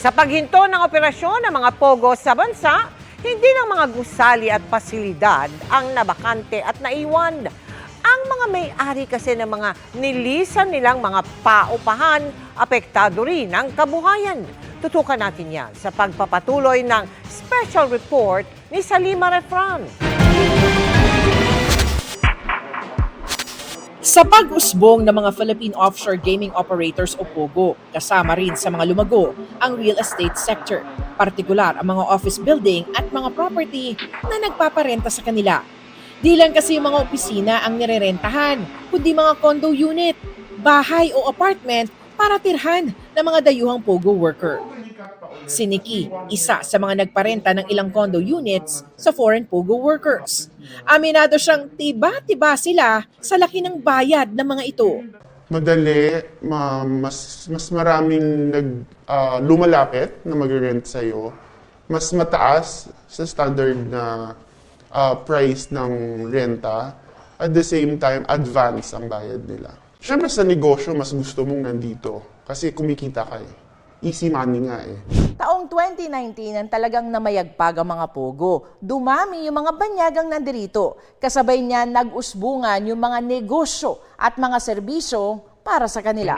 Sa paghinto ng operasyon ng mga pogo sa bansa, hindi ng mga gusali at pasilidad ang nabakante at naiwan. Ang mga may-ari kasi ng mga nilisan nilang mga paupahan, apektado rin ang kabuhayan. Tutukan natin yan sa pagpapatuloy ng special report ni Salima Refran. Sa pag-usbong ng mga Philippine Offshore Gaming Operators o POGO, kasama rin sa mga lumago ang real estate sector, partikular ang mga office building at mga property na nagpaparenta sa kanila. Di lang kasi yung mga opisina ang nirerentahan, kundi mga condo unit, bahay o apartment para tirhan ng mga dayuhang POGO worker. Si Nikki, isa sa mga nagparenta ng ilang condo units sa foreign POGO workers. Aminado siyang tiba-tiba sila sa laki ng bayad ng mga ito. madali, ma- mas mas maraming nag ah, lumalapit na mag-rent sa iyo. Mas mataas sa standard na ah, price ng renta. At the same time, advance ang bayad nila. Siyempre sa negosyo, mas gusto mong nandito kasi kumikita ka eh. Easy money nga eh. Taong 2019 ang talagang namayagpag ang mga pogo. Dumami yung mga banyagang nandirito. Kasabay niya nag-usbungan yung mga negosyo at mga serbisyo para sa kanila.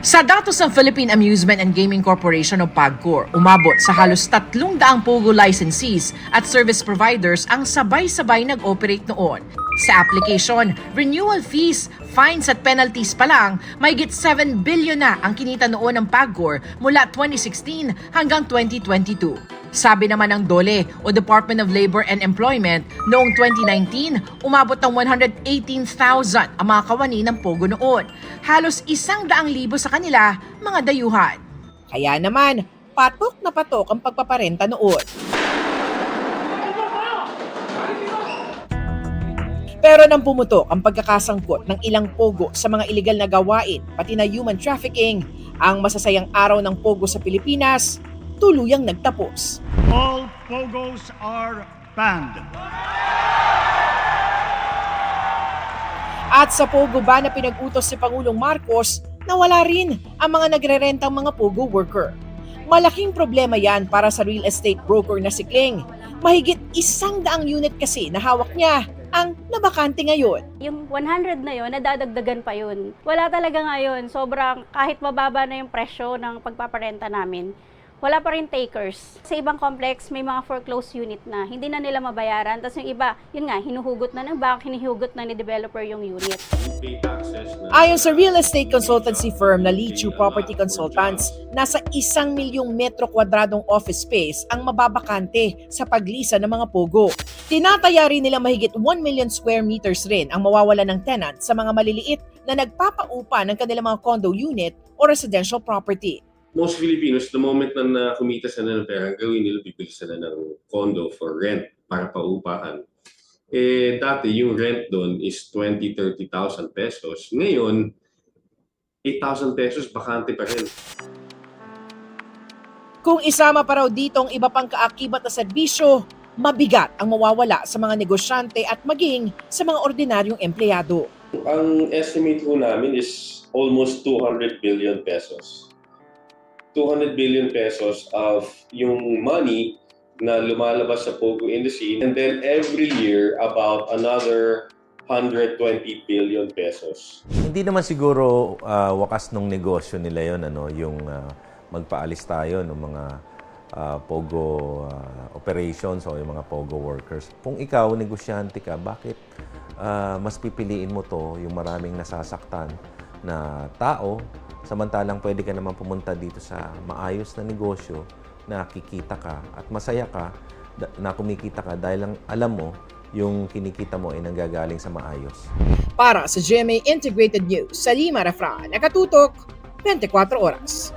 Sa datos ng Philippine Amusement and Gaming Corporation o PAGCOR, umabot sa halos 300 POGO licensees at service providers ang sabay-sabay nag-operate noon. Sa application, renewal fees, fines at penalties pa lang, may 7 billion na ang kinita noon ng PAGCOR mula 2016 hanggang 2022. Sabi naman ng DOLE o Department of Labor and Employment, noong 2019, umabot ng 118,000 ang mga kawani ng Pogo noon. Halos isang daang libo sa kanila, mga dayuhan. Kaya naman, patok na patok ang pagpaparenta noon. Pero nang pumutok ang pagkakasangkot ng ilang pogo sa mga iligal na gawain, pati na human trafficking, ang masasayang araw ng pogo sa Pilipinas, tuluyang nagtapos. All pogos are banned. At sa pogo ba na pinag-utos si Pangulong Marcos, nawala rin ang mga nagrerentang mga pogo worker. Malaking problema yan para sa real estate broker na si Kling. Mahigit isang daang unit kasi na hawak niya ang nabakante ngayon. Yung 100 na yon nadadagdagan pa yun. Wala talaga ngayon. Sobrang, kahit mababa na yung presyo ng pagpaparenta namin, wala pa rin takers. Sa ibang complex, may mga foreclosed unit na. Hindi na nila mabayaran. Tapos yung iba, yun nga, hinuhugot na ng bank, hinihugot na ni developer yung unit. Ayon sa real estate consultancy firm na Lichu Property Consultants, nasa isang milyong metro kwadradong office space ang mababakante sa paglisa ng mga pogo. Tinataya rin nila mahigit 1 million square meters rin ang mawawala ng tenant sa mga maliliit na nagpapaupa ng kanilang mga condo unit o residential property. Most Filipinos, the moment na, na kumita sila ng pera, ang gawin nila, bibili sila ng condo for rent para paupahan. Eh, dati yung rent doon is 20, 30,000 pesos. Ngayon, 8,000 pesos, bakante pa rin. Kung isama pa raw dito ang iba pang kaakibat na serbisyo, mabigat ang mawawala sa mga negosyante at maging sa mga ordinaryong empleyado. Ang estimate ko namin is almost 200 billion pesos. 200 billion pesos of yung money na lumalabas sa Pogo industry and then every year about another 120 billion pesos. Hindi naman siguro ah, wakas ng negosyo nila yon ano, yung ah, magpaalis tayo ng mga ah, pogo ah, operations o yung mga pogo workers. Kung ikaw negosyante ka, bakit ah, mas pipiliin mo to yung maraming nasasaktan na tao samantalang pwede ka naman pumunta dito sa maayos na negosyo na kikita ka at masaya ka na kumikita ka dahil lang alam mo yung kinikita mo ay nanggagaling sa maayos. Para sa GMA Integrated News, Salima Refran, nakatutok 24 oras.